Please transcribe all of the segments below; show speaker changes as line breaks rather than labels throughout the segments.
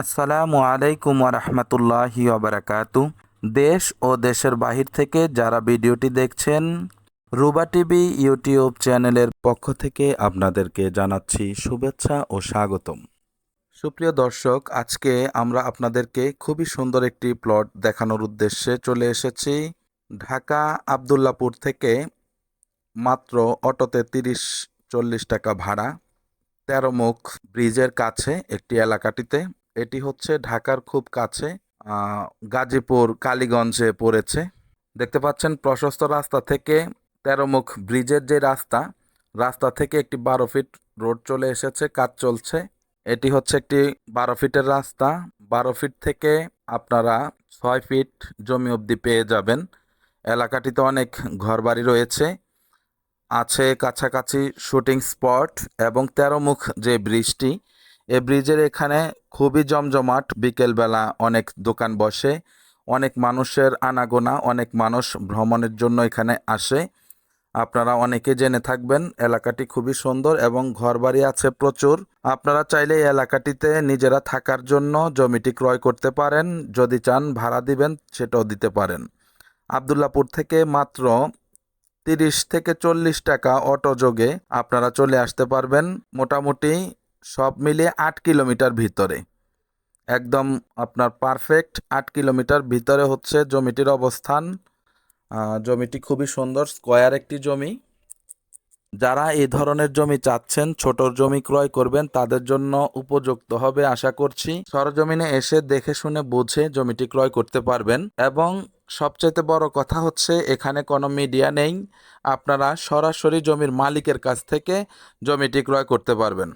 আসসালামু আলাইকুম রহমতুল্লাহি ওবরাকাতু দেশ ও দেশের বাহির থেকে যারা ভিডিওটি দেখছেন, রুবা টিভি ইউটিউব চ্যানেলের পক্ষ থেকে আপনাদেরকে জানাচ্ছি শুভেচ্ছা ও স্বাগতম। সুপ্রিয় দর্শক, আজকে আমরা আপনাদেরকে খুবই সুন্দর একটি প্লট দেখানোর উদ্দেশ্যে চলে এসেছি। ঢাকা আবদুল্লাপুর থেকে মাত্র অটোতে তিরিশ চল্লিশ টাকা ভাড়া, তেরো মুখ ব্রিজের কাছে একটি এলাকাটিতে। এটি হচ্ছে ঢাকার খুব কাছে গাজীপুর, কালীগঞ্জে পড়েছে। দেখতে পাচ্ছেন প্রশস্ত রাস্তা থেকে তেরো মুখ ব্রিজের যে রাস্তা রাস্তা থেকে একটি বারো ফিট রোড চলে এসেছে, কাজ চলছে। এটি হচ্ছে একটি বারো ফিটের রাস্তা, বারো ফিট থেকে আপনারা ছয় ফিট জমি অবধি পেয়ে যাবেন। এলাকাটিতে অনেক ঘরবাড়ি রয়েছে, আছে কাছাকাছি শুটিং স্পট এবং তেরো মুখ যে ব্রিজটি এই ব্রিজের এখানে খুবই জমজমাট। বিকেলবেলা অনেক দোকান বসে, অনেক মানুষের আনাগোনা, অনেক মানুষ ভ্রমণের জন্য এখানে আসে। আপনারা অনেকে জেনে থাকবেন, এলাকাটি খুবই সুন্দর এবং ঘরবাড়ি আছে প্রচুর। আপনারা চাইলে এই এলাকাটিতে নিজেরা থাকার জন্য জমিটি ক্রয় করতে পারেন। যদি চান ভাড়া দিবেন, সেটাও দিতে পারেন। আবদুল্লাপুর থেকে মাত্র তিরিশ থেকে চল্লিশ টাকা অটো যোগে আপনারা চলে আসতে পারবেন। মোটামুটি সব মিলিয়ে আট কিলোমিটার ভিতরে। একদম আপনার পারফেক্ট আট কিলোমিটার ভিতরে হচ্ছে জমিটির অবস্থান। জমিটি খুবই সুন্দর স্কোয়ার একটি জমি। যারা এই ধরনের জমি চাচ্ছেন, ছোট জমি ক্রয় করবেন, তাদের জন্য উপযুক্ত হবে আশা করছি। সরজমিনে এসে দেখে শুনে বুঝে জমিটি ক্রয় করতে পারবেন এবং সবচেয়ে বড় কথা হচ্ছে, এখানে কোনো মিডিয়া নেই। আপনারা সরাসরি জমির মালিকের কাছ থেকে জমিটি ক্রয় করতে পারবেন।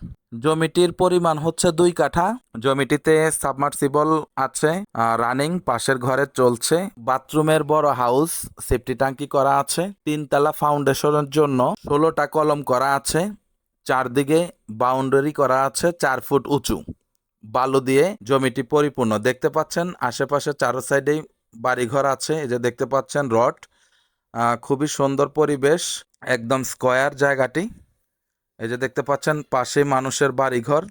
জমিটির পরিমাণ হচ্ছে দুই কাঠা। জমিটিতে সাবমার্সিবল আছে রানিং, পাশের ঘরে চলছে। বাথরুমের বড় হাউস, সেফটি ট্যাঙ্কি করা আছে। তিনতলা ফাউন্ডেশনের জন্য ষোলোটা কলম করা আছে। চারদিকে বাউন্ডারি করা আছে চার ফুট উঁচু। বালু দিয়ে জমিটি পরিপূর্ণ। দেখতে পাচ্ছেন, আশেপাশে চারো সাইডেই বাড়িঘর আছে, এই যে দেখতে পাচ্ছেন রড। খুবই সুন্দর পরিবেশ, একদম স্কয়ার জায়গাটি। এই যে দেখতে পাচ্ছেন পাশে মানুষের বাড়িঘর।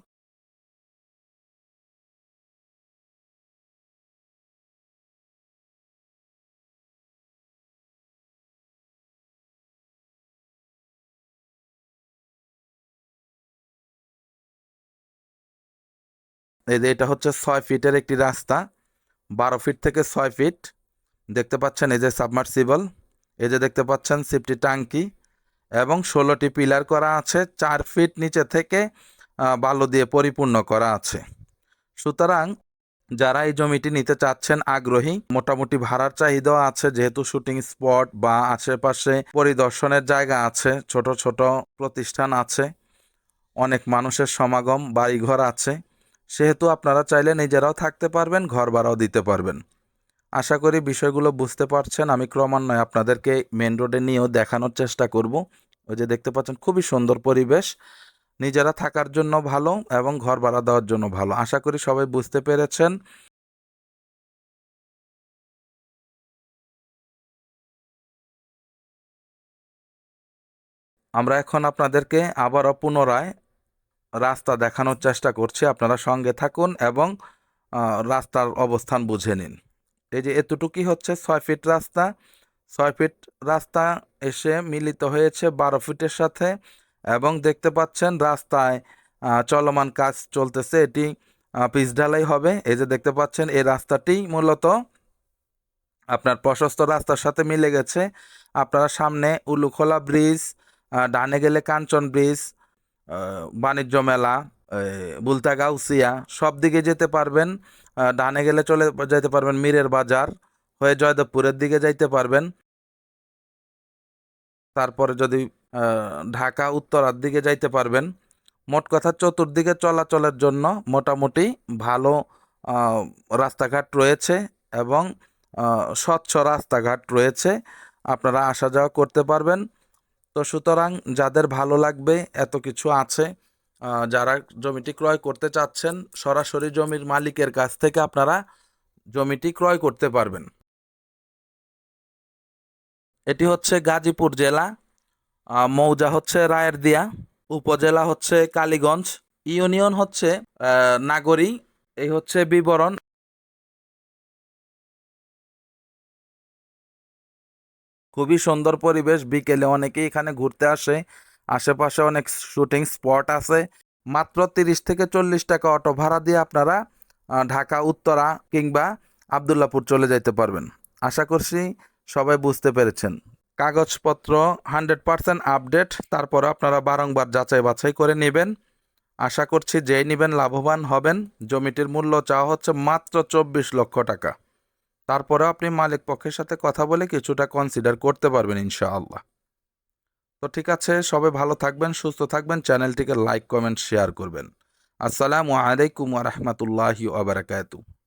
এই যে এটা হচ্ছে ছয় ফিটের একটি রাস্তা। বারো ফিট থেকে ছয় ফিট। দেখতে পাচ্ছেন এই যে সাবমার্সিবল। এই যে দেখতে পাচ্ছেন সিফটি ট্যাঙ্কি এবং ষোলোটি পিলার করা আছে। চার ফিট নিচে থেকে বালু দিয়ে পরিপূর্ণ করা আছে। সুতরাং যারা এই জমিটি নিতে চাচ্ছেন আগ্রহী, মোটামুটি ভাড়ার চাহিদাও আছে। যেহেতু শুটিং স্পট বা আশেপাশে পরিদর্শনের জায়গা আছে, ছোট ছোট প্রতিষ্ঠান আছে, অনেক মানুষের সমাগম, বাড়িঘর আছে। সেহেতু আপনারা চাইলে নিজেরাও থাকতে পারবেন ঘর ভাড়াও দিতে পারবেন। আশা করি বিষয়গুলো বুঝতে পারছেন। আমি ক্রমান্বয়ে আপনাদেরকে মেন রোডে নিয়েও দেখানোর চেষ্টা করব। ওই যে দেখতে পাচ্ছেন, খুবই সুন্দর পরিবেশ। নিজেরা থাকার জন্য ভালো এবং ঘর ভাড়া দেওয়ার জন্য ভালো। আশা করি সবাই বুঝতে পেরেছেন। আমরা এখন আপনাদেরকে আবারও পুনরায় রাস্তা দেখানোর চেষ্টা করছি, আপনারা সঙ্গে থাকুন এবং রাস্তার অবস্থান বুঝে নিন। এই যে এতটুকুই হচ্ছে ছয় ফিট রাস্তা, ছয় ফিট রাস্তা এসে মিলিত হয়েছে বারো ফিটের সাথে এবং দেখতে পাচ্ছেন রাস্তায় চলমান কাজ চলতেছে, এটি পিচ ঢালাই হবে। এই যে দেখতে পাচ্ছেন এই রাস্তাটি মূলত আপনার প্রশস্ত রাস্তার সাথে মিলে গেছে। আপনারা সামনে উলুখোলা ব্রিজ ডানে গেলে কাঞ্চন ব্রিজ বাণিজ্য মেলা বুলতা গাউসিয়া সব দিকে যেতে পারবেন। ডানে গেলে চলে যেতে পারবেন মীরের বাজার, হয়ে জয়দেবপুরের দিকে যাইতে পারবেন। তারপরে যদি ঢাকা উত্তরার দিকে যাইতে পারবেন। মোট কথা চতুর্দিকে চলাচলের জন্য মোটামুটি ভালো রাস্তাঘাট রয়েছে এবং স্বচ্ছ রাস্তাঘাট রয়েছে। আপনারা আসা যাওয়া করতে পারবেন। তো সুতরাং যাদের ভালো লাগবে, এত কিছু আছে যারা জমিটি ক্রয় করতে চাচ্ছেন, সরাসরি জমির মালিকের কাছ থেকে আপনারা জমিটি ক্রয় করতে পারবেন। এটি হচ্ছে গাজীপুর জেলা মৌজা হচ্ছে রায়ের দিয়া উপজেলা হচ্ছে কালীগঞ্জ, ইউনিয়ন হচ্ছে নাগরী, এই হচ্ছে বিবরণ। খুবই সুন্দর পরিবেশ। বিকেলে অনেকেই এখানে ঘুরতে আসে। আশেপাশে অনেক শুটিং স্পট আছে। মাত্র তিরিশ থেকে চল্লিশ টাকা অটো ভাড়া দিয়ে আপনারা ঢাকা, উত্তরা কিংবা আবদুল্লাপুর চলে যেতে পারবেন। আশা করছি সবাই বুঝতে পেরেছেন। কাগজপত্র হান্ড্রেড পারসেন্ট আপডেট। তারপরে আপনারা বারংবার যাচাই বাছাই করে নেবেন। আশা করছি যেই নেবেন লাভবান হবেন। জমিটির মূল্য চাওয়া হচ্ছে মাত্র চব্বিশ লক্ষ টাকা। তারপরে আপনি মালিক পক্ষের সাথে কথা বলে কিছুটা কনসিডার করতে পারবেন ইনশাআল্লাহ। তো ঠিক আছে সবে ভালো থাকবেন, সুস্থ থাকবেন, চ্যানেলটিকে লাইক কমেন্ট শেয়ার করবেন। আসসালামু আলাইকুম ওয়া বারাকাতুহু।